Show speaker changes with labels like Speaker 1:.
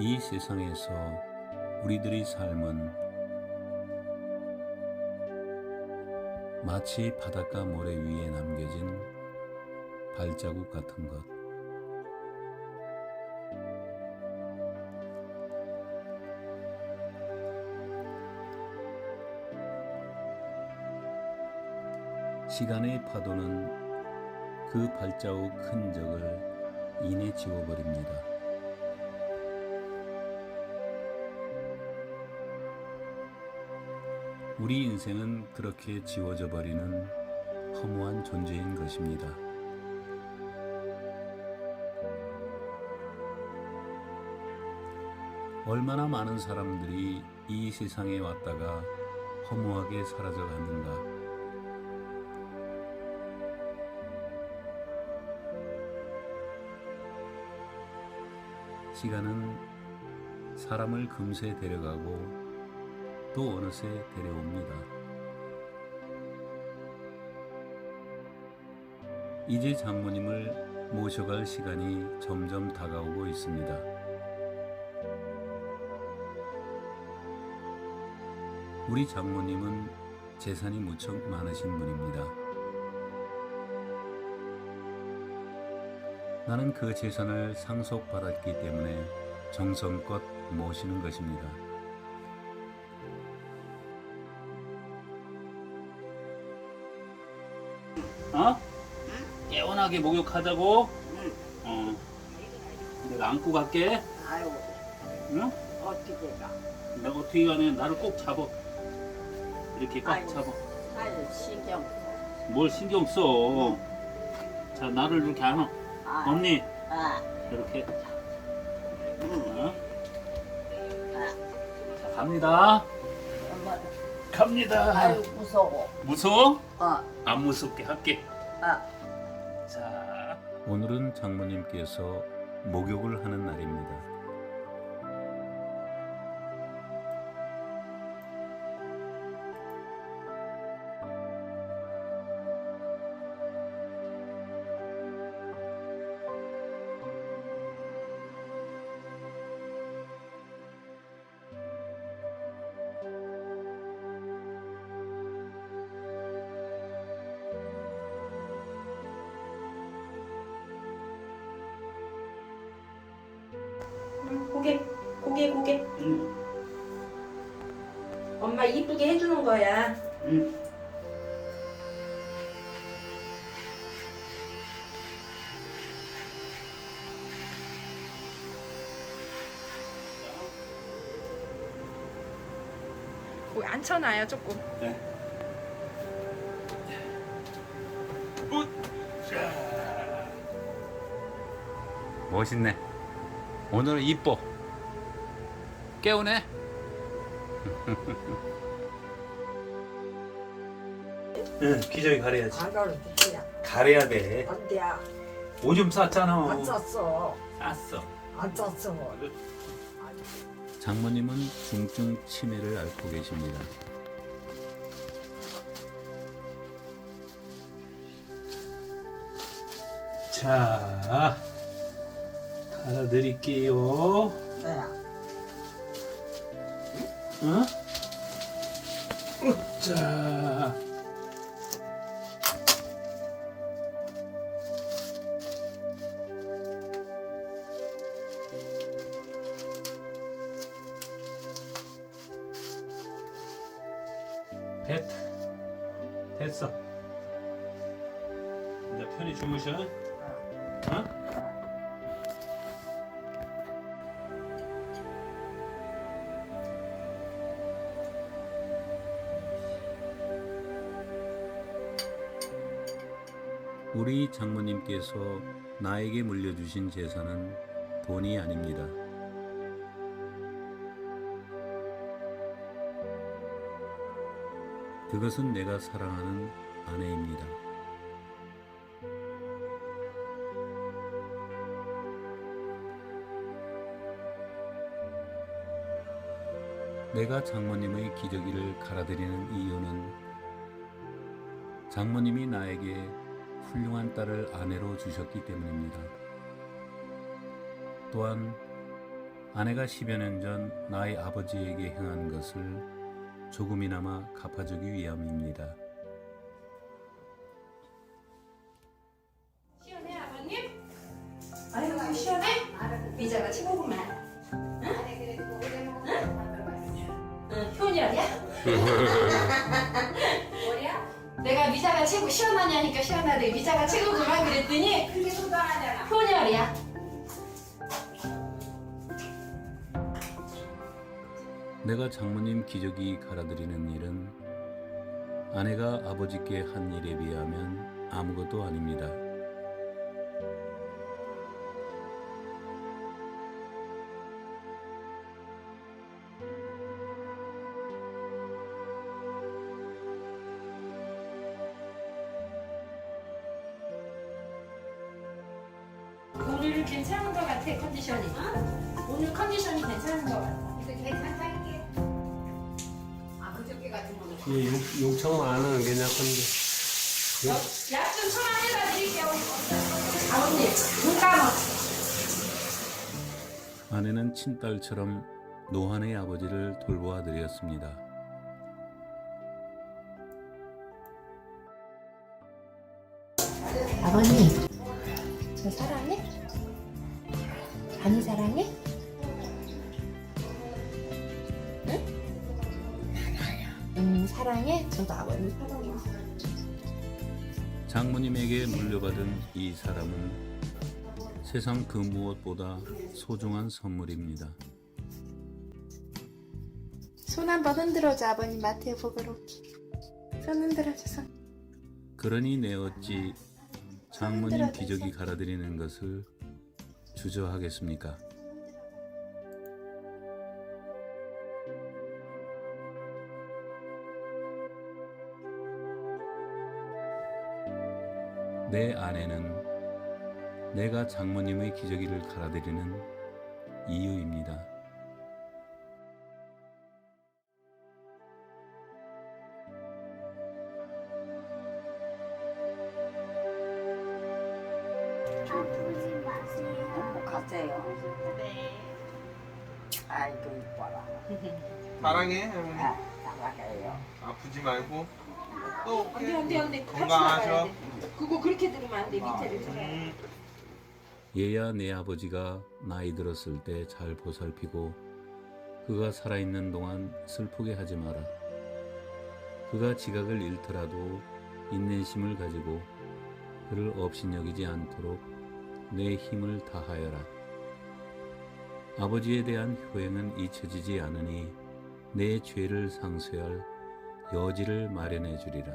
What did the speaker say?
Speaker 1: 이 세상에서 우리들의 삶은 마치 바닷가 모래 위에 남겨진 발자국 같은 것. 시간의 파도는 그 발자국 흔적을 이내 지워버립니다. 우리 인생은 그렇게 지워져 버리는 허무한 존재인 것입니다. 얼마나 많은 사람들이 이 세상에 왔다가 허무하게 사라져 갔는가. 시간은 사람을 금세 데려가고 또 어느새 데려옵니다. 이제 장모님을 모셔갈 시간이 점점 다가오고 있습니다. 우리 장모님은 재산이 무척 많으신 분입니다. 나는 그 재산을 상속받았기 때문에 정성껏 모시는 것입니다. 깨운하게 목욕하자고?
Speaker 2: 응.
Speaker 1: 어. 내가 안고 갈게.
Speaker 2: 아유,
Speaker 1: 응?
Speaker 2: 어떻게 가?
Speaker 1: 내가 어떻게 가네. 나를 꼭 잡어. 이렇게 꽉
Speaker 2: 아이고.
Speaker 1: 잡어.
Speaker 2: 아유, 신경 써.
Speaker 1: 뭘 신경 써. 자, 나를 이렇게 안아.
Speaker 2: 아,
Speaker 1: 언니,
Speaker 2: 아,
Speaker 1: 이렇게.
Speaker 2: 응.
Speaker 1: 어?
Speaker 2: 아,
Speaker 1: 자, 갑니다.
Speaker 2: 엄마,
Speaker 1: 갑니다.
Speaker 2: 아유, 무서워.
Speaker 1: 무서워?
Speaker 2: 어,
Speaker 1: 안 무섭게 할게.
Speaker 2: 아,
Speaker 1: 자. 오늘은 장모님께서 목욕을 하는 날입니다.
Speaker 3: 고개, 고개, 고개.
Speaker 2: 응,
Speaker 3: 엄마 이쁘게 해주는 거야.
Speaker 2: 응.
Speaker 3: 뭐 앉혀놔요 조금.
Speaker 1: 네. 멋있네. 오늘은 이뻐. 깨우네. 응, 기저귀 가려야지. 가려야 돼.
Speaker 2: 안 돼.
Speaker 1: 오줌 쌌잖아.
Speaker 2: 안 쌌어.
Speaker 1: 쌌어.
Speaker 2: 안 쌌어.
Speaker 1: 장모님은 중증 치매를 앓고 계십니다. 자, 갈아드릴게요.
Speaker 2: 네.
Speaker 1: 응? 자, 됐, 됐어. 이제 편히 주무셔. 어? 우리 장모님께서 나에게 물려주신 재산은 돈이 아닙니다. 그것은 내가 사랑하는 아내입니다. 내가 장모님의 기저귀를 갈아드리는 이유는 장모님이 나에게 훌륭한 딸을 아내로 주셨기 때문입니다. 또한 아내가 10여 년 전 나의 아버지에게 행한 것을 조금이나마 갚아주기 위함입니다.
Speaker 3: 시원해 아버님? 아이고 시원해? 미자가 최고구만. 응? 응, 효녀야? 최고 시원하냐니까 시원하대. 미자가 최고구만 그랬더니 그게 소당하잖아. 효녀야.
Speaker 1: 내가 장모님 기저귀 갈아드리는 일은 아내가 아버지께 한 일에 비하면 아무것도 아닙니다.
Speaker 3: 오늘 괜찮은 것 같아 컨디션이. 오늘 컨디션이 괜찮은 것 같아.
Speaker 2: 아 그저께 같은 거는
Speaker 4: 이 육, 육천만 원은 괜찮던데.
Speaker 3: 약좀 처방해다 드릴게요. 아버님 눈 감아.
Speaker 1: 아내는 친딸처럼 노한의 아버지를 돌보아 드렸습니다.
Speaker 3: 아버님, 저 사랑해? 많이 사랑해? 응? 음, 사랑해? 저도 아버님 사랑해.
Speaker 1: 장모님에게 물려받은 이 사람은 세상 그 무엇보다 소중한 선물입니다.
Speaker 3: 손 한번 흔들어줘, 아버님 마트에 보고로. 손 흔들어줘, 손.
Speaker 1: 그러니 내 어찌 장모님 기저귀 갈아드리는 것을 주저하겠습니까? 내 아내는 내가 장모님의 기저귀를 갈아드리는 이유입니다.
Speaker 2: 행복하세요. 네. 아이고 이뻐라.
Speaker 5: 사랑해 할머니
Speaker 2: 아, 사랑해요.
Speaker 5: 아프지 말고 또
Speaker 3: 안 돼,
Speaker 5: 올게
Speaker 3: 안 돼, 안 돼. 같이
Speaker 5: 건강하셔.
Speaker 3: 나가야 돼. 그거 그렇게 들으면 안 돼, 밑에를 들어야 돼.
Speaker 5: 음,
Speaker 1: 얘야 내 아버지가 나이 들었을 때 잘 보살피고 그가 살아있는 동안 슬프게 하지 마라. 그가 지각을 잃더라도 인내심을 가지고 그를 업신여기지 않도록 내 힘을 다하여라. 아버지에 대한 효행은 잊혀지지 않으니 내 죄를 상쇄할 여지를 마련해 주리라.